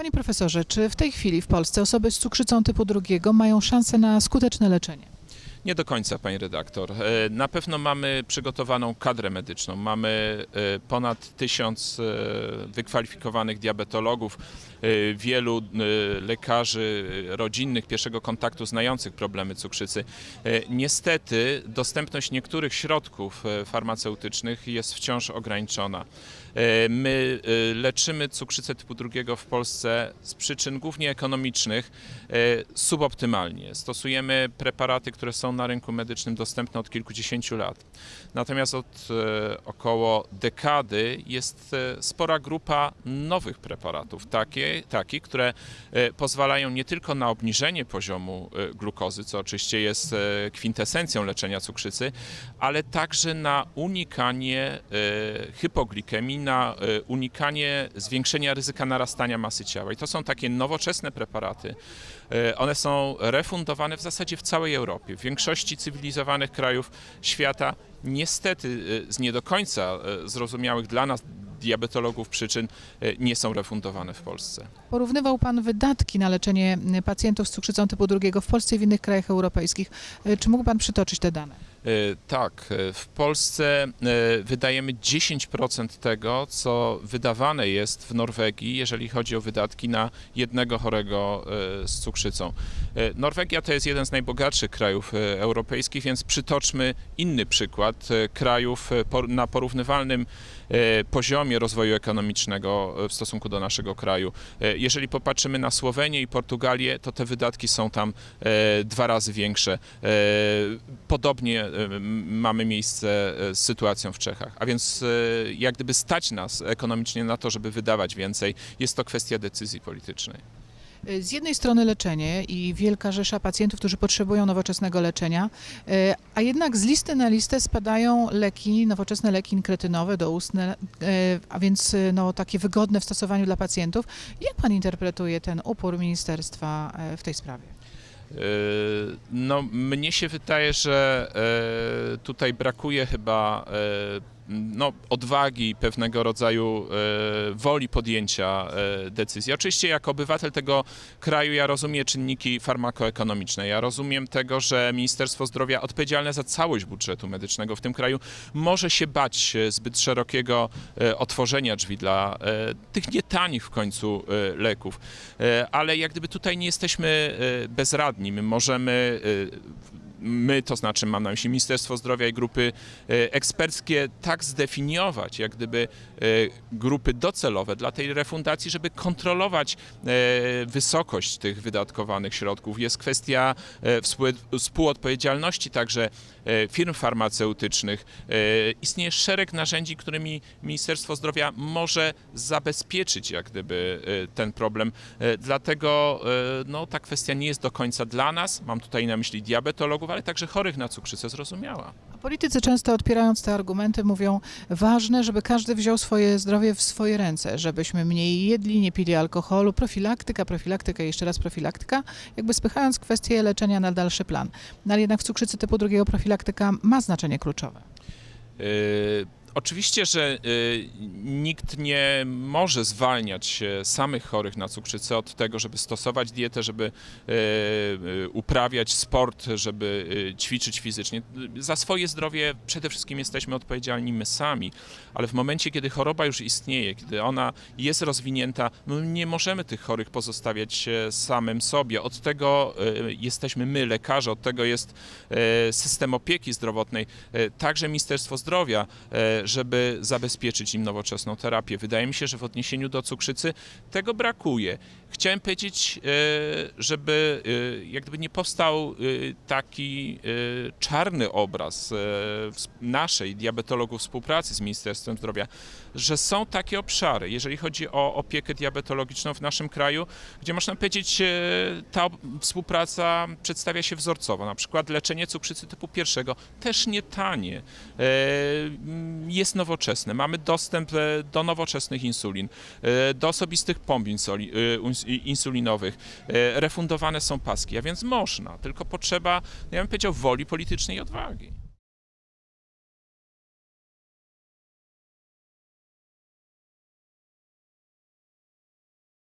Panie profesorze, czy w tej chwili w Polsce osoby z cukrzycą typu drugiego mają szansę na skuteczne leczenie? Nie do końca, pani redaktor. E, Na pewno mamy przygotowaną kadrę medyczną. Mamy e, ponad tysiąc e, wykwalifikowanych diabetologów, wielu lekarzy rodzinnych pierwszego kontaktu znających problemy cukrzycy. Niestety dostępność niektórych środków farmaceutycznych jest wciąż ograniczona. My leczymy cukrzycę typu drugiego w Polsce z przyczyn głównie ekonomicznych suboptymalnie. Stosujemy preparaty, które są na rynku medycznym dostępne od kilkudziesięciu lat. Natomiast od e, około dekady jest e, spora grupa nowych preparatów, takie, takich, które e, pozwalają nie tylko na obniżenie poziomu glukozy, co oczywiście jest kwintesencją leczenia cukrzycy, ale także na unikanie hypoglikemii, na unikanie zwiększenia ryzyka narastania masy ciała. I to są takie nowoczesne preparaty. E, One są refundowane w zasadzie w całej Europie. W większości cywilizowanych krajów świata niestety e, z nie do końca e, zrozumiałych dla nas diabetologów przyczyn nie są refundowane w Polsce. Porównywał Pan wydatki na leczenie pacjentów z cukrzycą typu drugiego w Polsce i w innych krajach europejskich. Czy mógł Pan przytoczyć te dane? E, Tak, e, w Polsce e, wydajemy 10% tego, co wydawane jest w Norwegii, jeżeli chodzi o wydatki na jednego chorego z cukrzycą. Norwegia to jest jeden z najbogatszych krajów europejskich, więc przytoczmy inny przykład krajów na porównywalnym poziomie rozwoju ekonomicznego w stosunku do naszego kraju. Jeżeli popatrzymy na Słowenię i Portugalię, to te wydatki są tam dwa razy większe. Podobnie mamy miejsce e, z sytuacją w Czechach. A więc e, jak gdyby stać nas ekonomicznie na to, żeby wydawać więcej, jest to kwestia decyzji politycznej. Y, Z jednej strony leczenie i wielka rzesza pacjentów, którzy potrzebują nowoczesnego leczenia, y, a jednak z listy na listę spadają leki, nowoczesne leki inkretynowe, doustne, y, a więc y, no, takie wygodne w stosowaniu dla pacjentów. Jak Pan interpretuje ten upór ministerstwa y, w tej sprawie? E, No, mnie się wydaje, że e, tutaj brakuje chyba e, no, odwagi, pewnego rodzaju e, woli podjęcia e, decyzji. Oczywiście, jako obywatel tego kraju, ja rozumiem czynniki farmakoekonomiczne. Ja rozumiem tego, że Ministerstwo Zdrowia odpowiedzialne za całość budżetu medycznego w tym kraju może się bać e, zbyt szerokiego otworzenia drzwi dla tych nietanich w końcu leków. Ale jak gdyby tutaj nie jesteśmy bezradni. My możemy, my, to znaczy mam na myśli Ministerstwo Zdrowia i grupy e, eksperckie, tak zdefiniować, jak gdyby e, grupy docelowe dla tej refundacji, żeby kontrolować e, wysokość tych wydatkowanych środków. Jest kwestia współ- współodpowiedzialności także firm farmaceutycznych. Istnieje szereg narzędzi, którymi Ministerstwo Zdrowia może zabezpieczyć jak gdyby ten problem. Dlatego no, ta kwestia nie jest do końca dla nas, mam tutaj na myśli diabetologów, ale także chorych na cukrzycę zrozumiała. A Politycy często odpierając te argumenty mówią, ważne, żeby każdy wziął swoje zdrowie w swoje ręce, żebyśmy mniej jedli, nie pili alkoholu, profilaktyka, profilaktyka i jeszcze raz profilaktyka, jakby spychając kwestię leczenia na dalszy plan. No ale jednak w cukrzycy typu drugiego profilaktyka ma znaczenie kluczowe. E, Oczywiście, że e, nikt nie może zwalniać samych chorych na cukrzycę od tego, żeby stosować dietę, żeby e, e, uprawiać sport, żeby ćwiczyć fizycznie. Za swoje zdrowie przede wszystkim jesteśmy odpowiedzialni my sami, ale w momencie, kiedy choroba już istnieje, kiedy ona jest rozwinięta, no nie możemy tych chorych pozostawiać e, samym sobie. Od tego e, jesteśmy my, lekarze, od tego jest e, system opieki zdrowotnej, także Ministerstwo Zdrowia, żeby zabezpieczyć im nowoczesną terapię. Wydaje mi się, że w odniesieniu do cukrzycy tego brakuje. Chciałem powiedzieć, e, żeby e, jak gdyby nie powstał e, taki czarny obraz naszej diabetologów współpracy z Ministerstwem Zdrowia, że są takie obszary, jeżeli chodzi o opiekę diabetologiczną w naszym kraju, gdzie można powiedzieć, ta współpraca przedstawia się wzorcowo. Na przykład leczenie cukrzycy typu pierwszego też nie tanie, jest nowoczesne. Mamy dostęp e, do nowoczesnych insulin, e, do osobistych pomp e, insulinowych. Refundowane są paski, a więc można, tylko potrzeba, ja bym powiedział, woli politycznej i odwagi.